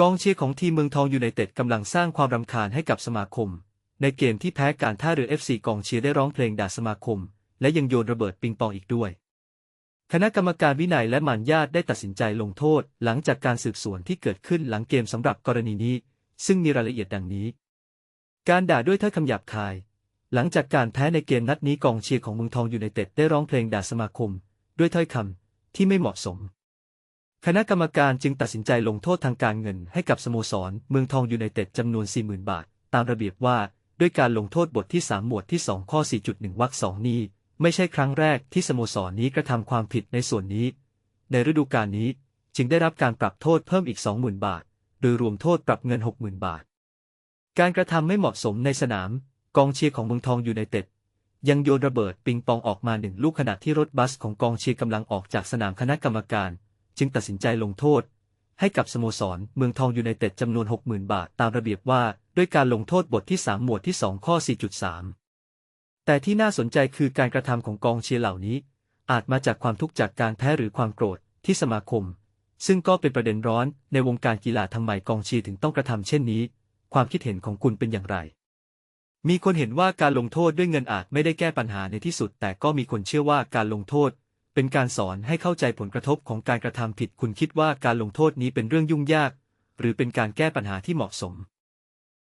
กองเชียร์ของทีมเมืองทองยูไนเต็ดกำลังสร้างความรำคาญให้กับสมาคม ในเกมที่แพ้การท่าเรือ FC กองเชียร์ได้ร้องเพลงด่าสมาคม และยังโยนระเบิดปิงปองอีกด้วย คณะกรรมการวินัยและมารยาทได้ตัดสินใจลงโทษ หลังจากการสืบสวนที่เกิดขึ้นหลังเกมสำหรับกรณีนี้ ซึ่งมีรายละเอียดดังนี้ การด่าด้วยถ้อยคำหยาบคาย หลังจากการแพ้ในเกมนัดนี้กองเชียร์ของเมืองทองยูไนเต็ดได้ร้องเพลงด่าสมาคม ด้วยถ้อยคำที่ไม่เหมาะสม คณะกรรมการจึงตัดสินใจลงโทษทางการเงินให้กับสโมสร เมืองทองยูไนเต็ดจำนวน 40,000 บาท ตามระเบียบว่า ด้วยการลงโทษบทที่ 3 หมวดที่ 2 ข้อ 4.1 วรรคสองนี้ ไม่ใช่ครั้งแรกที่สโมสรนี้กระทำความผิดในส่วนนี้ ในฤดูกาลนี้จึงได้รับการปรับโทษเพิ่มอีก 20,000 บาท โดยรวมโทษปรับเงิน 60,000 บาท การกระทำไม่เหมาะสมในสนาม กองเชียร์ของเมืองทองยูไนเต็ดยังโยนระเบิดปิงปองออกมาหนึ่งลูกขณะที่รถบัสของกองเชียร์กำลังออกจากสนามคณะกรรมการ จึงตัดสินใจลงโทษ ให้กับสโมสรเมืองทองยูไนเต็ดจำนวน 60,000 บาทตามระเบียบว่า ด้วยการลงโทษบทที่ 3 หมวดที่ 2 ข้อ 4.3 แต่ที่น่าสนใจคือการกระทำของกองเชียร์เหล่านี้ อาจมาจากความทุกข์จากการแพ้หรือความโกรธที่สมาคม ซึ่งก็เป็นประเด็นร้อนในวงการกีฬาทำไมกองเชียร์ถึงต้องกระทำเช่นนี้ ความคิดเห็นของคุณเป็นอย่างไรมีคนเห็นว่าการลงโทษด้วยเงินอาจไม่ได้แก้ปัญหาในที่สุด แต่ก็มีคนเชื่อว่าการลงโทษ เป็นการสอนให้เข้าใจผลกระทบของการกระทำผิดคุณคิดว่าการลงโทษนี้เป็นเรื่องยุ่งยาก หรือเป็นการแก้ปัญหาที่เหมาะสม